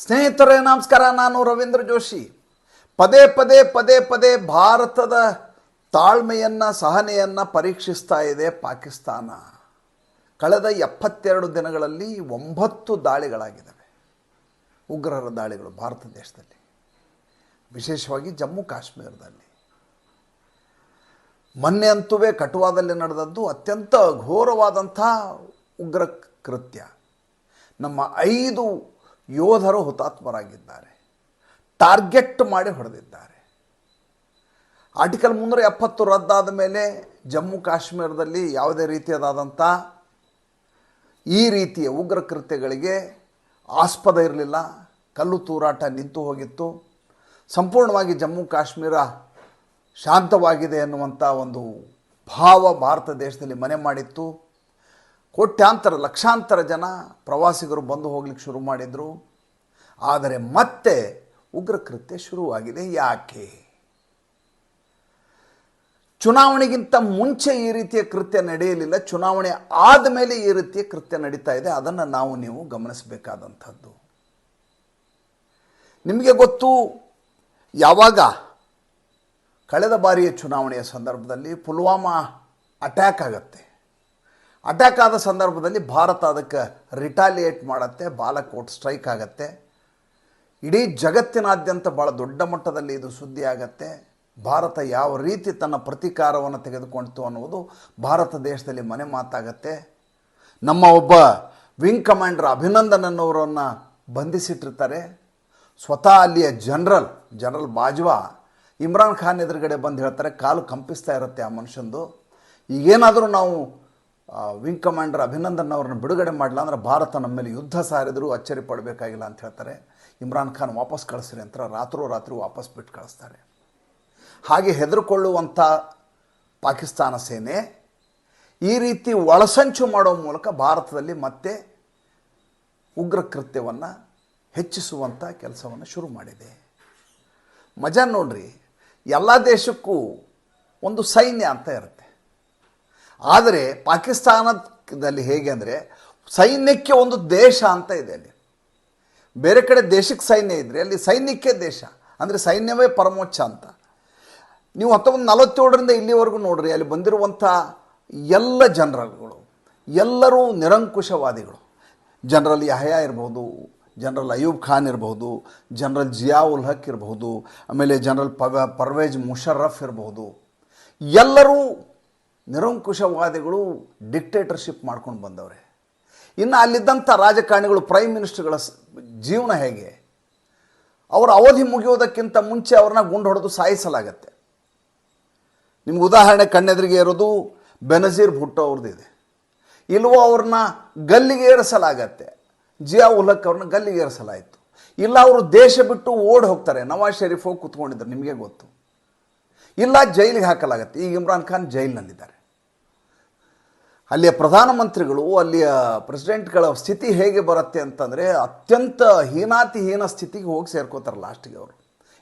ಸ್ನೇಹಿತರೇ, ನಮಸ್ಕಾರ. ನಾನು ರವೀಂದ್ರ ಜೋಶಿ. ಪದೇ ಪದೇ ಪದೇ ಪದೇ ಭಾರತದ ತಾಳ್ಮೆಯನ್ನು, ಸಹನೆಯನ್ನು ಪರೀಕ್ಷಿಸ್ತಾ ಇದೆ ಪಾಕಿಸ್ತಾನ. ಕಳೆದ ಎಪ್ಪತ್ತೆರಡು ದಿನಗಳಲ್ಲಿ ಒಂಬತ್ತು ದಾಳಿಗಳಾಗಿದ್ದಾವೆ. ಉಗ್ರರ ದಾಳಿಗಳು ಭಾರತ ದೇಶದಲ್ಲಿ. ವಿಶೇಷವಾಗಿ ಜಮ್ಮು ಕಾಶ್ಮೀರದಲ್ಲಿ. ಮೊನ್ನೆ ಅಂತುವೇ ಕಟುವಾದಲ್ಲಿ ನಡೆದದ್ದು ಅತ್ಯಂತ ಘೋರವಾದಂಥ ಉಗ್ರ ಕೃತ್ಯ. ನಮ್ಮ ಐದು ಯೋಧರು ಹುತಾತ್ಮರಾಗಿದ್ದಾರೆ. ಟಾರ್ಗೆಟ್ ಮಾಡಿ ಹೊಡೆದಿದ್ದಾರೆ. ಆರ್ಟಿಕಲ್ ಮುನ್ನೂರ ಎಪ್ಪತ್ತು ರದ್ದಾದ ಮೇಲೆ ಜಮ್ಮು ಕಾಶ್ಮೀರದಲ್ಲಿ ಯಾವುದೇ ರೀತಿಯಾದಂಥ ಈ ರೀತಿಯ ಉಗ್ರ ಕೃತ್ಯಗಳಿಗೆ ಆಸ್ಪದ ಇರಲಿಲ್ಲ. ಕಲ್ಲು ತೂರಾಟ ನಿಂತು ಹೋಗಿತ್ತು. ಸಂಪೂರ್ಣವಾಗಿ ಜಮ್ಮು ಕಾಶ್ಮೀರ ಶಾಂತವಾಗಿದೆ ಎನ್ನುವಂಥ ಒಂದು ಭಾವ ಭಾರತ ದೇಶದಲ್ಲಿ ಮನೆ ಮಾಡಿತ್ತು. ಕೋಟ್ಯಾಂತರ, ಲಕ್ಷಾಂತರ ಜನ ಪ್ರವಾಸಿಗರು ಬಂದು ಹೋಗ್ಲಿಕ್ಕೆ ಶುರು ಮಾಡಿದರು. ಆದರೆ ಮತ್ತೆ ಉಗ್ರ ಕೃತ್ಯ ಶುರುವಾಗಿದೆ. ಯಾಕೆ? ಚುನಾವಣೆಗಿಂತ ಮುಂಚೆ ಈ ರೀತಿಯ ಕೃತ್ಯ ನಡೆಯಲಿಲ್ಲ. ಚುನಾವಣೆ ಆದಮೇಲೆ ಈ ರೀತಿಯ ಕೃತ್ಯ ನಡೀತಾ ಇದೆ. ಅದನ್ನು ನಾವು, ನೀವು ಗಮನಿಸಬೇಕಾದಂಥದ್ದು. ನಿಮಗೆ ಗೊತ್ತು, ಯಾವಾಗ ಕಳೆದ ಬಾರಿಯ ಚುನಾವಣೆಯ ಸಂದರ್ಭದಲ್ಲಿ ಪುಲ್ವಾಮಾ ಅಟ್ಯಾಕ್ ಆಗುತ್ತೆ? ಅಟ್ಯಾಕ್ ಆದ ಸಂದರ್ಭದಲ್ಲಿ ಭಾರತ ಅದಕ್ಕೆ ರಿಟಾಲಿಯೇಟ್ ಮಾಡುತ್ತೆ, ಬಾಲಕೋಟ್ ಸ್ಟ್ರೈಕ್ ಆಗುತ್ತೆ. ಇಡೀ ಜಗತ್ತಿನಾದ್ಯಂತ ಭಾಳ ದೊಡ್ಡ ಮಟ್ಟದಲ್ಲಿ ಇದು ಸುದ್ದಿ ಆಗತ್ತೆ. ಭಾರತ ಯಾವ ರೀತಿ ತನ್ನ ಪ್ರತೀಕಾರವನ್ನು ತೆಗೆದುಕೊಂಡಿತು ಅನ್ನುವುದು ಭಾರತ ದೇಶದಲ್ಲಿ ಮನೆ ಮಾತಾಗತ್ತೆ. ನಮ್ಮ ಒಬ್ಬ ವಿಂಗ್ ಕಮಾಂಡರ್ ಅಭಿನಂದನ್ ಅನ್ನೋರನ್ನು ಬಂಧಿಸಿಟ್ಟಿರ್ತಾರೆ. ಸ್ವತಃ ಅಲ್ಲಿಯ ಜನರಲ್ ಜನರಲ್ ಬಾಜ್ವಾ ಇಮ್ರಾನ್ ಖಾನ್ ಎದುರುಗಡೆ ಬಂದು ಹೇಳ್ತಾರೆ, ಕಾಲು ಕಂಪಿಸ್ತಾ ಇರುತ್ತೆ ಆ ಮನುಷ್ಯಂದು. ಈಗೇನಾದರೂ ನಾವು ವಿಂಗ್ ಕಮಾಂಡರ್ ಅಭಿನಂದನ್ ಅವ್ರನ್ನ ಬಿಡುಗಡೆ ಮಾಡಲ್ಲ ಅಂದ್ರೆ ಭಾರತ ನಮ್ಮ ಮೇಲೆ ಯುದ್ಧ ಸಾರಿದರೂ ಅಚ್ಚರಿ ಪಡಬೇಕಾಗಿಲ್ಲ ಅಂತ ಹೇಳ್ತಾರೆ. ಇಮ್ರಾನ್ ಖಾನ್ ವಾಪಸ್ ಕಳಿಸ್ರಿ ಅಂತ ರಾತ್ರೋ ರಾತ್ರಿ ವಾಪಸ್ ಬಿಟ್ಟು ಕಳಿಸ್ತಾರೆ. ಹಾಗೆ ಹೆದರ್ಕೊಳ್ಳುವಂಥ ಪಾಕಿಸ್ತಾನ ಸೇನೆ ಈ ರೀತಿ ಒಳಸಂಚು ಮಾಡೋ ಮೂಲಕ ಭಾರತದಲ್ಲಿ ಮತ್ತೆ ಉಗ್ರ ಕೃತ್ಯವನ್ನು ಹೆಚ್ಚಿಸುವಂಥ ಕೆಲಸವನ್ನು ಶುರು ಮಾಡಿದೆ. ಮಜಾ ನೋಡ್ರಿ, ಎಲ್ಲ ದೇಶಕ್ಕೂ ಒಂದು ಸೈನ್ಯ ಅಂತ ಇರುತ್ತೆ. ಆದರೆ ಪಾಕಿಸ್ತಾನದಲ್ಲಿ ಹೇಗೆ ಅಂದರೆ ಸೈನ್ಯಕ್ಕೆ ಒಂದು ದೇಶ ಅಂತ ಇದೆ ಅಲ್ಲಿ. ಬೇರೆ ಕಡೆ ದೇಶಕ್ಕೆ ಸೈನ್ಯ ಇದ್ದರೆ ಅಲ್ಲಿ ಸೈನ್ಯಕ್ಕೆ ದೇಶ. ಅಂದರೆ ಸೈನ್ಯವೇ ಪರಮೋಚ್ಚ ಅಂತ. ನೀವು ಹತ್ತೊಂಬತ್ತು ನಲವತ್ತೇಳರಿಂದ ಇಲ್ಲಿವರೆಗೂ ನೋಡ್ರಿ, ಅಲ್ಲಿ ಬಂದಿರುವಂಥ ಎಲ್ಲ ಜನರಲ್ಗಳು, ಎಲ್ಲರೂ ನಿರಂಕುಶವಾದಿಗಳು. ಜನರಲ್ ಯಹಯಾ ಇರ್ಬೋದು, ಜನರಲ್ ಅಯೂಬ್ ಖಾನ್ ಇರ್ಬೋದು, ಜನರಲ್ ಜಿಯಾ ಉಲ್ ಹಕ್ ಇರಬಹುದು ಆಮೇಲೆ ಜನರಲ್ ಪರ್ವೇಜ್ ಮುಷರ್ರಫ್ ಇರಬಹುದು ಎಲ್ಲರೂ ನಿರಂಕುಶವಾದಿಗಳು ಡಿಕ್ಟೇಟರ್ಶಿಪ್ ಮಾಡ್ಕೊಂಡು ಬಂದವ್ರೆ. ಇನ್ನು ಅಲ್ಲಿದ್ದಂಥ ರಾಜಕಾರಣಿಗಳು ಪ್ರೈಮ್ ಮಿನಿಸ್ಟರ್ಗಳ ಜೀವನ ಹೇಗೆ? ಅವರ ಅವಧಿ ಮುಗಿಯೋದಕ್ಕಿಂತ ಮುಂಚೆ ಅವ್ರನ್ನ ಗುಂಡು ಹೊಡೆದು ಸಾಯಿಸಲಾಗತ್ತೆ. ನಿಮ್ಗೆ ಉದಾಹರಣೆ ಕಣ್ಣೆದುರಿಗೆ ಇರೋದು ಬೆನಜೀರ್ ಭುಟ್ಟೋ ಅವ್ರದ್ದಿದೆ ಇಲ್ವೋ ಅವ್ರನ್ನ ಗಲ್ಲಿಗೆ ಏರಿಸಲಾಗತ್ತೆ. ಜಿಯಾ ಉಲಕ್ ಅವ್ರನ್ನ ಗಲ್ಲಿಗೆ ಏರಿಸಲಾಯಿತು. ಇಲ್ಲ ಅವರು ದೇಶ ಬಿಟ್ಟು ಓಡಿ ಹೋಗ್ತಾರೆ. ನವಾಜ್ ಶರೀಫ್ ಹೋಗಿ ನಿಮಗೆ ಗೊತ್ತು. ಇಲ್ಲ ಜೈಲಿಗೆ ಹಾಕಲಾಗತ್ತೆ. ಈಗ ಇಮ್ರಾನ್ ಖಾನ್ ಜೈಲಿನಲ್ಲಿದ್ದಾರೆ. ಅಲ್ಲಿಯ ಪ್ರಧಾನಮಂತ್ರಿಗಳು, ಅಲ್ಲಿಯ ಪ್ರೆಸಿಡೆಂಟ್ಗಳ ಸ್ಥಿತಿ ಹೇಗೆ ಬರುತ್ತೆ ಅಂತಂದರೆ ಅತ್ಯಂತ ಹೀನಾತಿಹೀನ ಸ್ಥಿತಿಗೆ ಹೋಗಿ ಸೇರ್ಕೋತಾರೆ ಲಾಸ್ಟಿಗೆ ಅವರು.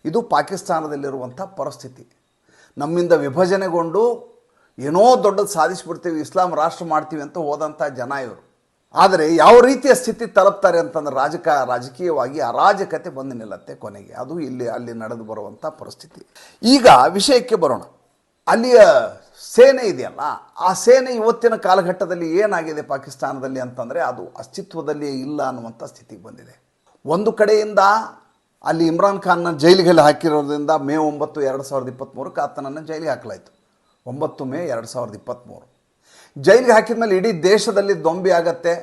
ಇದು ಪಾಕಿಸ್ತಾನದಲ್ಲಿರುವಂಥ ಪರಿಸ್ಥಿತಿ. ನಮ್ಮಿಂದ ವಿಭಜನೆಗೊಂಡು ಏನೋ ದೊಡ್ಡದು ಸಾಧಿಸಿಬಿಡ್ತೀವಿ, ಇಸ್ಲಾಂ ರಾಷ್ಟ್ರ ಮಾಡ್ತೀವಿ ಅಂತ ಹೋದಂಥ ಜನ ಇವರು. ಆದರೆ ಯಾವ ರೀತಿಯ ಸ್ಥಿತಿ ತಲುಪ್ತಾರೆ ಅಂತಂದ್ರೆ ರಾಜಕ, ರಾಜಕೀಯವಾಗಿ ಅರಾಜಕತೆ ಬಂದು ನಿಲ್ಲತ್ತೆ ಕೊನೆಗೆ. ಅದು ಇಲ್ಲಿ, ಅಲ್ಲಿ ನಡೆದು ಬರುವಂಥ ಪರಿಸ್ಥಿತಿ. ಈಗ ವಿಷಯಕ್ಕೆ ಬರೋಣ. ಅಲ್ಲಿಯ ಸೇನೆ ಇದೆಯಲ್ಲ, ಆ ಸೇನೆ ಇವತ್ತಿನ ಕಾಲಘಟ್ಟದಲ್ಲಿ ಏನಾಗಿದೆ ಪಾಕಿಸ್ತಾನದಲ್ಲಿ ಅಂತಂದರೆ ಅದು ಅಸ್ತಿತ್ವದಲ್ಲಿ ಇಲ್ಲ ಅನ್ನುವಂಥ ಸ್ಥಿತಿಗೆ ಬಂದಿದೆ. ಒಂದು ಕಡೆಯಿಂದ ಅಲ್ಲಿ ಇಮ್ರಾನ್ ಖಾನ್ನ ಜೈಲಿಗೆ ಹಾಕಿರೋದ್ರಿಂದ ಮೇ ಒಂಬತ್ತು ಎರಡು ಸಾವಿರದ ಇಪ್ಪತ್ತ್ಮೂರಕ್ಕೆ ಆತನನ್ನು ಜೈಲಿಗೆ ಹಾಕಲಾಯಿತು. ಒಂಬತ್ತು ಮೇ ಎರಡು ಸಾವಿರದ ಇಪ್ಪತ್ತ್ಮೂರು ಜೈಲಿಗೆ ಹಾಕಿದ ಮೇಲೆ ಇಡೀ ದೇಶದಲ್ಲಿ ದೊಂಬಿ ಆಗತ್ತೆ.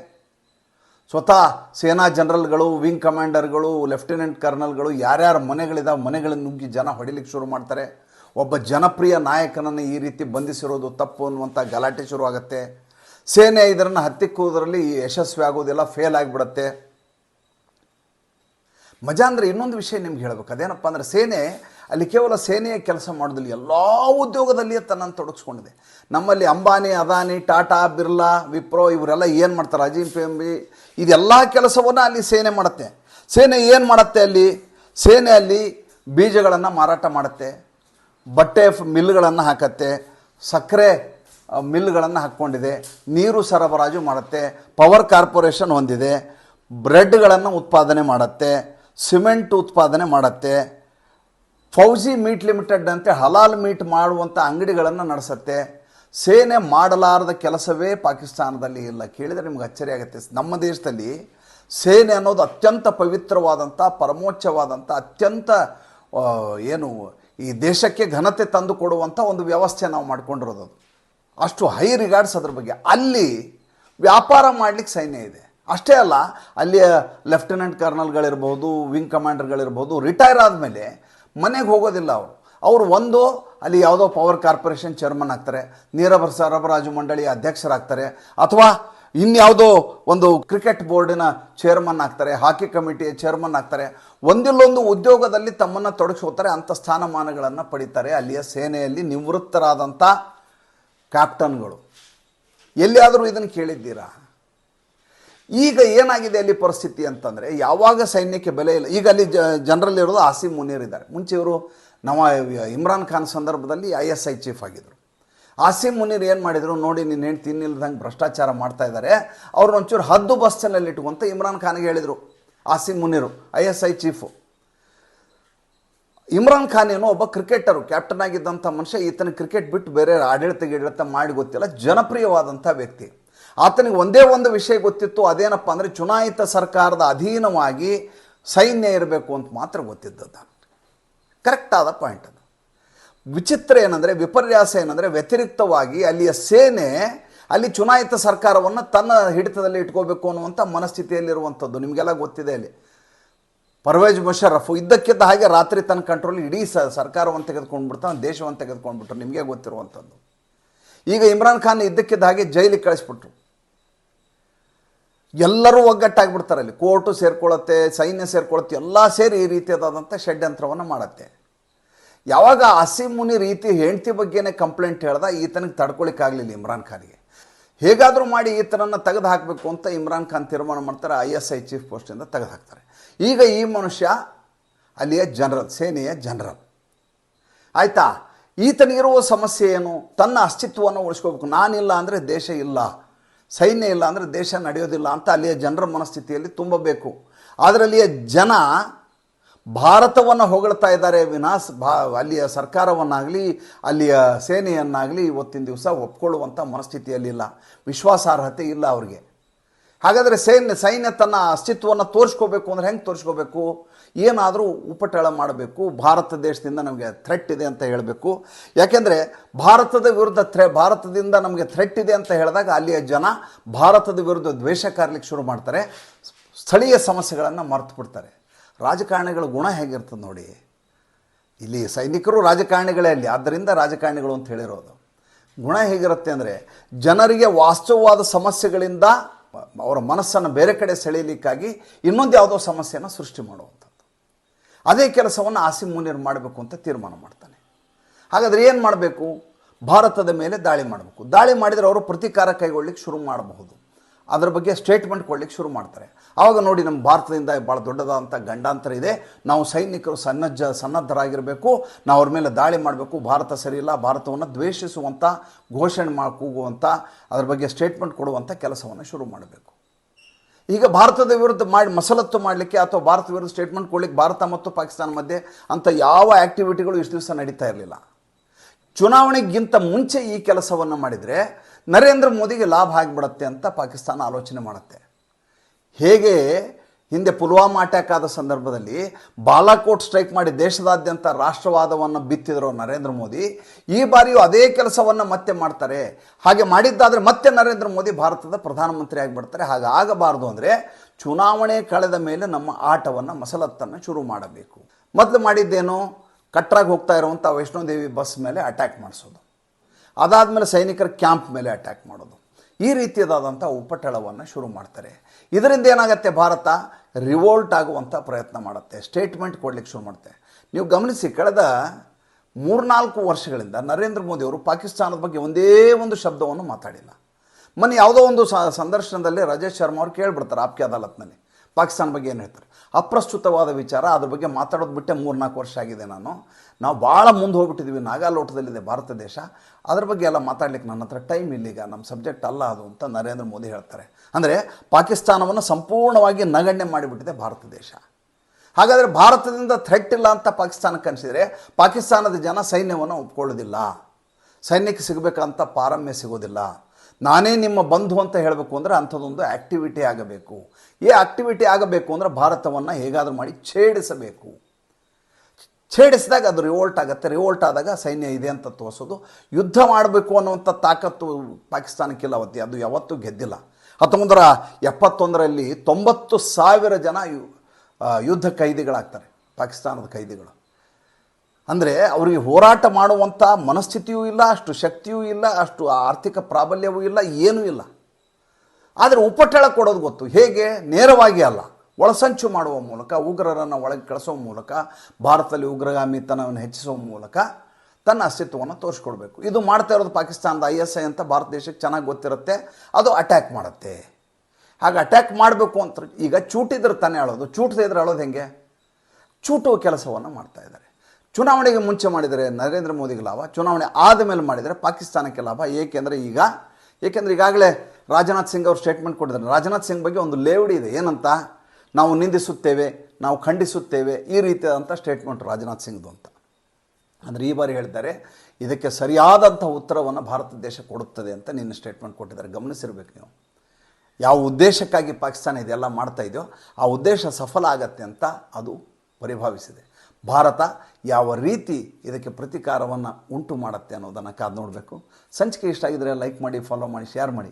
ಸ್ವತಃ ಸೇನಾ ಜನರಲ್ಗಳು, ವಿಂಗ್ ಕಮಾಂಡರ್ಗಳು, ಲೆಫ್ಟಿನೆಂಟ್ ಕರ್ನಲ್ಗಳು ಯಾರ್ಯಾರ ಮನೆಗಳಿದಾವೆ ಮನೆಗಳನ್ನು ನುಗ್ಗಿ ಜನ ಹೊಡಿಲಿಕ್ಕೆ ಶುರು ಮಾಡ್ತಾರೆ. ಒಬ್ಬ ಜನಪ್ರಿಯ ನಾಯಕನನ್ನು ಈ ರೀತಿ ಬಂಧಿಸಿರೋದು ತಪ್ಪು ಅನ್ನುವಂಥ ಗಲಾಟೆ ಶುರುವಾಗುತ್ತೆ. ಸೇನೆ ಇದರನ್ನು ಹತ್ತಿಕ್ಕುವುದರಲ್ಲಿ ಯಶಸ್ವಿ ಆಗೋದಿಲ್ಲ ಫೇಲ್ ಆಗಿಬಿಡತ್ತೆ. ಮಜಾ ಅಂದರೆ ಇನ್ನೊಂದು ವಿಷಯ ನಿಮ್ಗೆ ಹೇಳಬೇಕು. ಅದೇನಪ್ಪ ಅಂದರೆ ಸೇನೆ, ಅಲ್ಲಿ ಕೇವಲ ಸೇನೆಯ ಕೆಲಸ ಮಾಡೋದಿಲ್ಲ. ಎಲ್ಲ ಉದ್ಯೋಗದಲ್ಲಿಯೇ ತನ್ನನ್ನು ತೊಡಗಿಸ್ಕೊಂಡಿದೆ. ನಮ್ಮಲ್ಲಿ ಅಂಬಾನಿ, ಅದಾನಿ, ಟಾಟಾ, ಬಿರ್ಲಾ, ವಿಪ್ರೋ ಇವರೆಲ್ಲ ಏನು ಮಾಡ್ತಾರೆ? ಅಜೀಂ ಪೇಂಬಿ ಇದೆಲ್ಲ ಕೆಲಸವನ್ನು ಅಲ್ಲಿ ಸೇನೆ ಮಾಡುತ್ತೆ. ಸೇನೆ ಏನು ಮಾಡುತ್ತೆ ಅಲ್ಲಿ? ಸೇನೆ ಅಲ್ಲಿ ಬೀಜಗಳನ್ನು ಮಾರಾಟ ಮಾಡುತ್ತೆ. ಬಟ್ಟೆ ಮಿಲ್ಗಳನ್ನು ಹಾಕತ್ತೆ, ಸಕ್ಕರೆ ಮಿಲ್ಗಳನ್ನು ಹಾಕ್ಕೊಂಡಿದೆ, ನೀರು ಸರಬರಾಜು ಮಾಡುತ್ತೆ, ಪವರ್ ಕಾರ್ಪೊರೇಷನ್ ಹೊಂದಿದೆ, ಬ್ರೆಡ್ಗಳನ್ನು ಉತ್ಪಾದನೆ ಮಾಡುತ್ತೆ, ಸಿಮೆಂಟ್ ಉತ್ಪಾದನೆ ಮಾಡುತ್ತೆ, ಫೌಜಿ ಮೀಟ್ ಲಿಮಿಟೆಡ್ ಅಂತ ಹಲಾಲ್ ಮೀಟ್ ಮಾಡುವಂಥ ಅಂಗಡಿಗಳನ್ನು ನಡೆಸುತ್ತೆ, ಸೇನೆ ಮಾಡಲಾರದ ಕೆಲಸವೇ ಪಾಕಿಸ್ತಾನದಲ್ಲಿ ಇಲ್ಲ. ಕೇಳಿದರೆ ನಿಮ್ಗೆ ಅಚ್ಚರಿ ಆಗುತ್ತೆ. ನಮ್ಮ ದೇಶದಲ್ಲಿ ಸೇನೆ ಅನ್ನೋದು ಅತ್ಯಂತ ಪವಿತ್ರವಾದಂಥ ಪರಮೋಚ್ಚವಾದಂಥ ಅತ್ಯಂತ ಏನು ಈ ದೇಶಕ್ಕೆ ಘನತೆ ತಂದು ಕೊಡುವಂಥ ಒಂದು ವ್ಯವಸ್ಥೆ ನಾವು ಮಾಡ್ಕೊಂಡಿರೋದು ಅಷ್ಟು ಹೈ ರಿಗಾರ್ಡ್ಸ್ ಅದ್ರ ಬಗ್ಗೆ. ಅಲ್ಲಿ ವ್ಯಾಪಾರ ಮಾಡಲಿಕ್ಕೆ ಸೈನ್ಯ ಇದೆ. ಅಷ್ಟೇ ಅಲ್ಲ, ಅಲ್ಲಿಯ ಲೆಫ್ಟಿನೆಂಟ್ ಕರ್ನಲ್ಗಳಿರ್ಬೋದು ವಿಂಗ್ ಕಮಾಂಡರ್ಗಳಿರ್ಬೋದು ರಿಟೈರ್ ಆದಮೇಲೆ ಮನೆಗೆ ಹೋಗೋದಿಲ್ಲ ಅವರು. ಅವರು ಒಂದು, ಅಲ್ಲಿ ಯಾವುದೋ ಪವರ್ ಕಾರ್ಪೊರೇಷನ್ ಚೇರ್ಮನ್ ಆಗ್ತಾರೆ ನೀರ ಸರಬರಾಜು ಮಂಡಳಿಯ ಅಧ್ಯಕ್ಷರಾಗ್ತಾರೆ, ಅಥವಾ ಇನ್ಯಾವುದೋ ಒಂದು ಕ್ರಿಕೆಟ್ ಬೋರ್ಡಿನ ಚೇರ್ಮನ್ ಆಗ್ತಾರೆ ಹಾಕಿ ಕಮಿಟಿಯ ಚೇರ್ಮನ್ ಆಗ್ತಾರೆ. ಒಂದಿಲ್ಲೊಂದು ಉದ್ಯೋಗದಲ್ಲಿ ತಮ್ಮನ್ನು ತೊಡಗಿಸ್ಕೋತಾರೆ ಅಂಥ ಸ್ಥಾನಮಾನಗಳನ್ನು ಪಡಿತಾರೆ. ಅಲ್ಲಿಯ ಸೇನೆಯಲ್ಲಿ ನಿವೃತ್ತರಾದಂಥ ಕ್ಯಾಪ್ಟನ್ಗಳು ಎಲ್ಲಿಯಾದರೂ ಇದನ್ನು ಕೇಳಿದ್ದೀರಾ? ಈಗ ಏನಾಗಿದೆ ಅಲ್ಲಿ ಪರಿಸ್ಥಿತಿ ಅಂತಂದರೆ, ಯಾವಾಗ ಸೈನ್ಯಕ್ಕೆ ಬೆಲೆ ಇಲ್ಲ. ಈಗ ಅಲ್ಲಿ ಜನರಲ್ಲಿರೋದು ಆಸಿಮ್ ಮುನೀರ್ ಇದ್ದಾರೆ. ಮುಂಚೆ ಇವರು ನಮ್ಮ ಇಮ್ರಾನ್ ಖಾನ್ ಸಂದರ್ಭದಲ್ಲಿ ಐ ಎಸ್ ಐ ಚೀಫ್ ಆಗಿದ್ದರು ಆಸಿಮ್ ಮುನೀರ್ ಏನು ಮಾಡಿದರು? ನೋಡಿ ಹೆಂಡ್ತಿ ತಿನ್ನಿಲ್ದಂಗೆ ಭ್ರಷ್ಟಾಚಾರ ಮಾಡ್ತಾ ಇದ್ದಾರೆ ಅವ್ರನ್ನ ಒಂಚೂರು ಹದ್ದು ಬಸ್ಸಲ್ಲಿ ಇಟ್ಕೊಂತ ಇಮ್ರಾನ್ ಖಾನ್ಗೆ ಹೇಳಿದರು Asim Munir, I S I chief Imran Khan ಏನೋ ಒಬ್ಬ ಕ್ರಿಕೆಟರು ಕ್ಯಾಪ್ಟನ್ ಆಗಿದ್ದಂಥ ಮನುಷ್ಯ, ಈತನ ಕ್ರಿಕೆಟ್ ಬಿಟ್ಟು ಬೇರೆ ಆಡಳಿತ ಗಿಡಳಿತ ಮಾಡಿ ಗೊತ್ತಿಲ್ಲ ಜನಪ್ರಿಯವಾದಂಥ ವ್ಯಕ್ತಿ. ಆತನಿಗೆ ಒಂದೇ ಒಂದು ವಿಷಯ ಗೊತ್ತಿತ್ತು, ಅದೇನಪ್ಪ ಅಂದರೆ ಚುನಾಯಿತ ಸರ್ಕಾರದ ಅಧೀನವಾಗಿ ಸೈನ್ಯ ಇರಬೇಕು ಅಂತ ಮಾತ್ರ ಗೊತ್ತಿದ್ದದ ಕರೆಕ್ಟ್ ಆದ ಪಾಯಿಂಟ್ ವಿಚಿತ್ರ ಏನಂದರೆ, ವಿಪರ್ಯಾಸ ಏನಂದರೆ, ವ್ಯತಿರಿಕ್ತವಾಗಿ ಅಲ್ಲಿಯ ಸೇನೆ, ಅಲ್ಲಿ ಚುನಾಯಿತ ಸರ್ಕಾರವನ್ನು ತನ್ನ ಹಿಡಿತದಲ್ಲಿ ಇಟ್ಕೋಬೇಕು ಅನ್ನುವಂಥ ಮನಸ್ಥಿತಿಯಲ್ಲಿರುವಂಥದ್ದು. ನಿಮಗೆಲ್ಲ ಗೊತ್ತಿದೆ ಅಲ್ಲಿ. ಪರ್ವೇಜ್ ಮುಷರಫ್ ಇದ್ದಕ್ಕಿದ್ದ ಹಾಗೆ ರಾತ್ರಿ ತನ್ನ ಕಂಟ್ರೋಲ್ ಇಡೀ ಸರ್ಕಾರವನ್ನು ತೆಗೆದುಕೊಂಡ್ಬಿಡ್ತಾನೆ ದೇಶವನ್ನು ತೆಗೆದುಕೊಂಡ್ಬಿಟ್ರು ನಿಮಗೆ ಗೊತ್ತಿರುವಂಥದ್ದು. ಈಗ ಇಮ್ರಾನ್ ಖಾನ್ ಇದ್ದಕ್ಕಿದ್ದ ಹಾಗೆ ಜೈಲಿಗೆ ಕಳಿಸ್ಬಿಟ್ರು. ಎಲ್ಲರೂ ಒಗ್ಗಟ್ಟಾಗ್ಬಿಡ್ತಾರೆ ಅಲ್ಲಿ. ಕೋರ್ಟು ಸೇರ್ಕೊಳ್ಳುತ್ತೆ, ಸೈನ್ಯ ಸೇರ್ಕೊಳ್ಳುತ್ತೆ, ಎಲ್ಲ ಸೇರಿ ಈ ರೀತಿಯಾದಂಥ ಷಡ್ಯಂತ್ರವನ್ನು ಮಾಡುತ್ತೆ. ಯಾವಾಗ ಅಸೀಮ್ ಮುನಿ ರೀತಿ ಹೆಂಡತಿ ಬಗ್ಗೆನೇ ಕಂಪ್ಲೇಂಟ್ ಹೇಳ್ದ, ಈತನಿಗೆ ತಡ್ಕೊಳಿಕ್ಕಾಗಲಿಲ್ಲ ಇಮ್ರಾನ್ ಖಾನ್ಗೆ. ಹೇಗಾದರೂ ಮಾಡಿ ಈತನನ್ನು ತೆಗೆದು ಹಾಕಬೇಕು ಅಂತ ಇಮ್ರಾನ್ ಖಾನ್ ತೀರ್ಮಾನ ಮಾಡ್ತಾರೆ, ಐ ಎಸ್ ಐ ಚೀಫ್ ಪೋಸ್ಟಿಂದ ತೆಗೆದು ಹಾಕ್ತಾರೆ. ಈಗ ಈ ಮನುಷ್ಯ ಅಲ್ಲಿಯ ಜನರಲ್, ಸೇನೆಯ ಜನರಲ್. ಆಯಿತಾ? ಈತನಿಗಿರುವ ಸಮಸ್ಯೆ ಏನು? ತನ್ನ ಅಸ್ತಿತ್ವವನ್ನು ಉಳಿಸ್ಕೋಬೇಕು. ನಾನಿಲ್ಲ ಅಂದರೆ ದೇಶ ಇಲ್ಲ. ಸೈನ್ಯ ಇಲ್ಲ ಅಂದರೆ ದೇಶ ನಡೆಯೋದಿಲ್ಲ ಅಂತ ಅಲ್ಲಿಯ ಜನರ ಮನಸ್ಥಿತಿಯಲ್ಲಿ ತುಂಬಬೇಕು. ಅದರಲ್ಲಿಯ ಜನ ಭಾರತವನ್ನು ಹೊಗಳ್ತಾ ಇದ್ದಾರೆ ವಿನಾಸ್. ಭಾ, ಅಲ್ಲಿಯ ಸರ್ಕಾರವನ್ನಾಗಲಿ, ಅಲ್ಲಿಯ ಸೇನೆಯನ್ನಾಗಲಿ ಇವತ್ತಿನ ದಿವಸ ಒಪ್ಕೊಳ್ಳುವಂಥ ಮನಸ್ಥಿತಿಯಲ್ಲಿಲ್ಲ ವಿಶ್ವಾಸಾರ್ಹತೆ ಇಲ್ಲ ಅವ್ರಿಗೆ. ಹಾಗಾದರೆ ಸೈನ್ಯ ಸೈನ್ಯ ತನ್ನ ಅಸ್ತಿತ್ವವನ್ನು ತೋರಿಸ್ಕೋಬೇಕು ಅಂದರೆ ಹೆಂಗೆ ತೋರಿಸ್ಕೋಬೇಕು? ಏನಾದರೂ ಉಪಟಳ ಮಾಡಬೇಕು. ಭಾರತ ದೇಶದಿಂದ ನಮಗೆ ಥ್ರೆಟ್ ಇದೆ ಅಂತ ಹೇಳಬೇಕು. ಯಾಕೆಂದರೆ ಭಾರತದ ವಿರುದ್ಧ ಥ್ರೆ ಭಾರತದಿಂದ ನಮಗೆ ಥ್ರೆಟ್ ಇದೆ ಅಂತ ಹೇಳಿದಾಗ ಅಲ್ಲಿಯ ಜನ ಭಾರತದ ವಿರುದ್ಧ ದ್ವೇಷ ಕಾರ್ಲಿಕ್ಕೆ ಶುರು ಮಾಡ್ತಾರೆ. ಸ್ಥಳೀಯ ಸಮಸ್ಯೆಗಳನ್ನು ಮರೆತು ಬಿಡ್ತಾರೆ. ರಾಜಕಾರಣಿಗಳ ಗುಣ ಹೇಗಿರ್ತದೆ ನೋಡಿ? ಇಲ್ಲಿ ಸೈನಿಕರು ರಾಜಕಾರಣಿಗಳೇ ಅಲ್ಲಿ. ಆದ್ದರಿಂದ ರಾಜಕಾರಣಿಗಳು ಅಂತ ಹೇಳಿರೋದು. ಗುಣ ಹೇಗಿರುತ್ತೆ ಅಂದರೆ ಜನರಿಗೆ ವಾಸ್ತವವಾದ ಸಮಸ್ಯೆಗಳಿಂದ ಅವರ ಮನಸ್ಸನ್ನು ಬೇರೆ ಕಡೆ ಸೆಳೆಯಲಿಕ್ಕಾಗಿ ಇನ್ನೊಂದು ಯಾವುದೋ ಸಮಸ್ಯೆಯನ್ನು ಸೃಷ್ಟಿ ಮಾಡುವಂಥದ್ದು. ಅದೇ ಕೆಲಸವನ್ನು ಆಸಿಮ್ ಮುನೀರ್ ಮಾಡಬೇಕು ಅಂತ ತೀರ್ಮಾನ ಮಾಡ್ತಾನೆ. ಹಾಗಾದರೆ ಏನು ಮಾಡಬೇಕು? ಭಾರತದ ಮೇಲೆ ದಾಳಿ ಮಾಡಬೇಕು. ದಾಳಿ ಮಾಡಿದರೆ ಅವರು ಪ್ರತೀಕಾರ ಕೈಗೊಳ್ಳಿಕ್ಕೆ ಶುರು ಮಾಡಬಹುದು. ಅದರ ಬಗ್ಗೆ ಸ್ಟೇಟ್ಮೆಂಟ್ ಕೊಡ್ಲಿಕ್ಕೆ ಶುರು ಮಾಡ್ತಾರೆ. ಆವಾಗ ನೋಡಿ ನಮ್ಮ ಭಾರತದಿಂದ ಭಾಳ ದೊಡ್ಡದಾದಂಥ ಗಂಡಾಂತರ ಇದೆ. ನಾವು ಸೈನಿಕರು ಸನ್ನದ್ಧ ಸನ್ನದ್ಧರಾಗಿರಬೇಕು. ನಾವು ಅವ್ರ ಮೇಲೆ ದಾಳಿ ಮಾಡಬೇಕು. ಭಾರತ ಸರಿಯಿಲ್ಲ, ಭಾರತವನ್ನು ದ್ವೇಷಿಸುವಂಥ ಘೋಷಣೆ ಮಾಡಿ ಕೂಗುವಂಥ ಅದ್ರ ಬಗ್ಗೆ ಸ್ಟೇಟ್ಮೆಂಟ್ ಕೊಡುವಂಥ ಕೆಲಸವನ್ನು ಶುರು ಮಾಡಬೇಕು. ಈಗ ಭಾರತದ ವಿರುದ್ಧ ಮಾಡಿ, ಮಸಲತ್ತು ಮಾಡಲಿಕ್ಕೆ ಅಥವಾ ಭಾರತ ವಿರುದ್ಧ ಸ್ಟೇಟ್ಮೆಂಟ್ ಕೊಡ್ಲಿಕ್ಕೆ ಭಾರತ ಮತ್ತು ಪಾಕಿಸ್ತಾನ ಮಧ್ಯೆ ಅಂಥ ಯಾವ ಆ್ಯಕ್ಟಿವಿಟಿಗಳು ಇಷ್ಟು ದಿವಸ ನಡೀತಾ ಇರಲಿಲ್ಲ. ಚುನಾವಣೆಗಿಂತ ಮುಂಚೆ ಈ ಕೆಲಸವನ್ನು ಮಾಡಿದರೆ ನರೇಂದ್ರ ಮೋದಿಗೆ ಲಾಭ ಆಗಿಬಿಡತ್ತೆ ಅಂತ ಪಾಕಿಸ್ತಾನ ಆಲೋಚನೆ ಮಾಡುತ್ತೆ. ಹೇಗೆ ಹಿಂದೆ ಪುಲ್ವಾಮಾ ಅಟ್ಯಾಕ್ ಆದ ಸಂದರ್ಭದಲ್ಲಿ ಬಾಲಾಕೋಟ್ ಸ್ಟ್ರೈಕ್ ಮಾಡಿ ದೇಶದಾದ್ಯಂತ ರಾಷ್ಟ್ರವಾದವನ್ನು ಬಿತ್ತಿದ್ರು ನರೇಂದ್ರ ಮೋದಿ. ಈ ಬಾರಿಯೂ ಅದೇ ಕೆಲಸವನ್ನು ಮತ್ತೆ ಮಾಡ್ತಾರೆ. ಹಾಗೆ ಮಾಡಿದ್ದಾದರೆ ಮತ್ತೆ ನರೇಂದ್ರ ಮೋದಿ ಭಾರತದ ಪ್ರಧಾನಮಂತ್ರಿ ಆಗಿಬಿಡ್ತಾರೆ. ಹಾಗೆ ಆಗಬಾರ್ದು ಅಂದರೆ ಚುನಾವಣೆ ಕಳೆದ ಮೇಲೆ ನಮ್ಮ ಆಟವನ್ನು, ಮಸಲತ್ತನ್ನು ಶುರು ಮಾಡಬೇಕು. ಮೊದಲು ಮಾಡಿದ್ದೇನು? ಕಟ್ರಾಗಿ ಹೋಗ್ತಾ ಇರುವಂಥ ವೈಷ್ಣೋದೇವಿ ಬಸ್ ಮೇಲೆ ಅಟ್ಯಾಕ್ ಮಾಡಿಸೋದು. ಅದಾದಮೇಲೆ ಸೈನಿಕರ ಕ್ಯಾಂಪ್ ಮೇಲೆ ಅಟ್ಯಾಕ್ ಮಾಡೋದು. ಈ ರೀತಿಯದಾದಂಥ ಉಪಟಳವನ್ನು ಶುರು ಮಾಡ್ತಾರೆ. ಇದರಿಂದ ಏನಾಗುತ್ತೆ ಭಾರತ ರಿವೋಲ್ಟ್ ಆಗುವಂಥ ಪ್ರಯತ್ನ ಮಾಡುತ್ತೆ. ಸ್ಟೇಟ್ಮೆಂಟ್ ಕೊಡ್ಲಿಕ್ಕೆ ಶುರು ಮಾಡುತ್ತೆ. ನೀವು ಗಮನಿಸಿ, ಕಳೆದ ಮೂರ್ನಾಲ್ಕು ವರ್ಷಗಳಿಂದ ನರೇಂದ್ರ ಮೋದಿ ಅವರು ಪಾಕಿಸ್ತಾನದ ಬಗ್ಗೆ ಒಂದೇ ಒಂದು ಶಬ್ದವನ್ನು ಮಾತಾಡಿಲ್ಲ. ಮೊನ್ನೆ ಯಾವುದೋ ಒಂದು ಸಂದರ್ಶನದಲ್ಲಿ ರಾಜೇಶ್ ಶರ್ಮಾ ಅವ್ರು ಕೇಳ್ಬಿಡ್ತಾರೆ ಆಪ್ಕೆ ಅದಾಲತ್ನಲ್ಲಿ. ಪಾಕಿಸ್ತಾನ ಬಗ್ಗೆ ಏನು ಹೇಳ್ತಾರೆ? ಅಪ್ರಸ್ತುತವಾದ ವಿಚಾರ, ಅದ್ರ ಬಗ್ಗೆ ಮಾತಾಡೋದು ಬಿಟ್ಟೆ ಮೂರ್ನಾಲ್ಕು ವರ್ಷ ಆಗಿದೆ ನಾನು. ನಾವು ಭಾಳ ಮುಂದೆ ಹೋಗ್ಬಿಟ್ಟಿದ್ದೀವಿ ನಾಗಾಲೋಟದಲ್ಲಿದೆ ಭಾರತ ದೇಶ. ಅದ್ರ ಬಗ್ಗೆ ಎಲ್ಲ ಮಾತಾಡ್ಲಿಕ್ಕೆ ನನ್ನ ಹತ್ರ ಟೈಮ್ ಇಲ್ಲೀಗ ನಮ್ಮ ಸಬ್ಜೆಕ್ಟ್ ಅಲ್ಲ ಅದು ಅಂತ ನರೇಂದ್ರ ಮೋದಿ ಹೇಳ್ತಾರೆ. ಅಂದರೆ ಪಾಕಿಸ್ತಾನವನ್ನು ಸಂಪೂರ್ಣವಾಗಿ ನಗಣ್ಯ ಮಾಡಿಬಿಟ್ಟಿದೆ ಭಾರತ ದೇಶ. ಹಾಗಾದರೆ ಭಾರತದಿಂದ ಥ್ರೆಟ್ ಇಲ್ಲ ಅಂತ ಪಾಕಿಸ್ತಾನಕ್ಕೆ ಅನಿಸಿದರೆ ಪಾಕಿಸ್ತಾನದ ಜನ ಸೈನ್ಯವನ್ನು ಒಪ್ಕೊಳ್ಳೋದಿಲ್ಲ. ಸೈನ್ಯಕ್ಕೆ ಸಿಗಬೇಕಂತ ಪಾರಮ್ಯ ಸಿಗೋದಿಲ್ಲ. ನಾನೇ ನಿಮ್ಮ ಬಂಧು ಅಂತ ಹೇಳಬೇಕು ಅಂದರೆ ಅಂಥದ್ದೊಂದು ಆ್ಯಕ್ಟಿವಿಟಿ ಆಗಬೇಕು. ಈ ಆ್ಯಕ್ಟಿವಿಟಿ ಆಗಬೇಕು ಅಂದರೆ ಭಾರತವನ್ನು ಹೇಗಾದರೂ ಮಾಡಿ ಛೇಡಿಸಬೇಕು. ಛೇಡಿಸಿದಾಗ ಅದು ರಿವೋಲ್ಟ್ ಆಗುತ್ತೆ. ರಿವೋಲ್ಟ್ ಆದಾಗ ಸೈನ್ಯ ಇದೆ ಅಂತ ತೋರಿಸೋದು. ಯುದ್ಧ ಮಾಡಬೇಕು ಅನ್ನುವಂಥ ತಾಕತ್ತು ಪಾಕಿಸ್ತಾನಕ್ಕಿಲ್ಲ ಅವತ್ತಿ. ಅದು ಯಾವತ್ತೂ ಗೆದ್ದಿಲ್ಲ. ಹತ್ತೊಂಬತ್ತರ ಎಪ್ಪತ್ತೊಂದರಲ್ಲಿ ತೊಂಬತ್ತು ಸಾವಿರ ಜನ ಯು- ಯುದ್ಧ ಕೈದಿಗಳಾಗ್ತಾರೆ. ಪಾಕಿಸ್ತಾನದ ಕೈದಿಗಳು. ಅಂದರೆ ಅವರಿಗೆ ಹೋರಾಟ ಮಾಡುವಂಥ ಮನಸ್ಥಿತಿಯೂ ಇಲ್ಲ, ಅಷ್ಟು ಶಕ್ತಿಯೂ ಇಲ್ಲ, ಅಷ್ಟು ಆರ್ಥಿಕ ಪ್ರಾಬಲ್ಯವೂ ಇಲ್ಲ, ಏನೂ ಇಲ್ಲ. ಆದರೆ ಉಪಟಳ ಕೊಡೋದು ಗೊತ್ತು. ಹೇಗೆ? ನೇರವಾಗಿ ಅಲ್ಲ. ಒಳಸಂಚು ಮಾಡುವ ಮೂಲಕ, ಉಗ್ರರನ್ನು ಒಳಗೆ ಕಳಿಸೋ ಮೂಲಕ, ಭಾರತದಲ್ಲಿ ಉಗ್ರಗಾಮಿತನವನ್ನು ಹೆಚ್ಚಿಸುವ ಮೂಲಕ ತನ್ನ ಅಸ್ತಿತ್ವವನ್ನು ತೋರಿಸ್ಕೊಡ್ಬೇಕು. ಇದು ಮಾಡ್ತಾ ಇರೋದು ಪಾಕಿಸ್ತಾನದ ಐ ಎಸ್ ಐ ಅಂತ ಭಾರತ ದೇಶಕ್ಕೆ ಚೆನ್ನಾಗಿ ಗೊತ್ತಿರುತ್ತೆ. ಅದು ಅಟ್ಯಾಕ್ ಮಾಡುತ್ತೆ. ಹಾಗೆ ಅಟ್ಯಾಕ್ ಮಾಡಬೇಕು ಅಂತ ಈಗ ಚೂಟಿದ್ರೆ ತಾನೇ ಹೇಳೋದು ಚೂಟದೇ ಇದ್ರೆ ಹೇಳೋದು ಹೆಂಗೆ? ಚೂಟುವ ಕೆಲಸವನ್ನು ಮಾಡ್ತಾ ಇದ್ದಾರೆ. ಚುನಾವಣೆಗೆ ಮುಂಚೆ ಮಾಡಿದರೆ ನರೇಂದ್ರ ಮೋದಿಗೆ ಲಾಭ, ಚುನಾವಣೆ ಆದ ಮೇಲೆ ಮಾಡಿದರೆ ಪಾಕಿಸ್ತಾನಕ್ಕೆ ಲಾಭ. ಏಕೆಂದರೆ ಈಗ ಏಕೆಂದರೆ ಈಗಾಗಲೇ ರಾಜನಾಥ್ ಸಿಂಗ್ ಅವರು ಸ್ಟೇಟ್ಮೆಂಟ್ ಕೊಟ್ಟಿದ್ದಾರೆ. ರಾಜನಾಥ್ ಸಿಂಗ್ ಬಗ್ಗೆ ಒಂದು ಲೇವಡಿ ಇದೆ. ಏನಂತ? ನಾವು ನಿಂದಿಸುತ್ತೇವೆ, ನಾವು ಖಂಡಿಸುತ್ತೇವೆ, ಈ ರೀತಿಯಾದಂಥ ಸ್ಟೇಟ್ಮೆಂಟ್ ರಾಜನಾಥ್ ಸಿಂಗ್ದು ಅಂತ. ಅಂದರೆ ಈ ಬಾರಿ ಹೇಳ್ತಾರೆ, ಇದಕ್ಕೆ ಸರಿಯಾದಂಥ ಉತ್ತರವನ್ನು ಭಾರತ ದೇಶ ಕೊಡುತ್ತದೆ ಅಂತ ನಿನ್ನ ಸ್ಟೇಟ್ಮೆಂಟ್ ಕೊಟ್ಟಿದ್ದಾರೆ. ಗಮನಿಸಿರ್ಬೇಕು ನೀವು. ಯಾವ ಉದ್ದೇಶಕ್ಕಾಗಿ ಪಾಕಿಸ್ತಾನ ಇದೆಲ್ಲ ಮಾಡ್ತಾ ಇದೆಯೋ, ಆ ಉದ್ದೇಶ ಸಫಲ ಆಗತ್ತೆ ಅಂತ ಅದು ಪರಿಭಾವಿಸಿದೆ. ಭಾರತ ಯಾವ ರೀತಿ ಇದಕ್ಕೆ ಪ್ರತಿಕಾರವನ್ನು ಉಂಟು ಮಾಡುತ್ತೆ ಅನ್ನೋದನ್ನು ಕಾದು ನೋಡಬೇಕು. ಸಂಚಿಕೆ ಇಷ್ಟ ಆಗಿದ್ದರೆ ಲೈಕ್ ಮಾಡಿ ಫಾಲೋ ಮಾಡಿ ಶೇರ್ ಮಾಡಿ.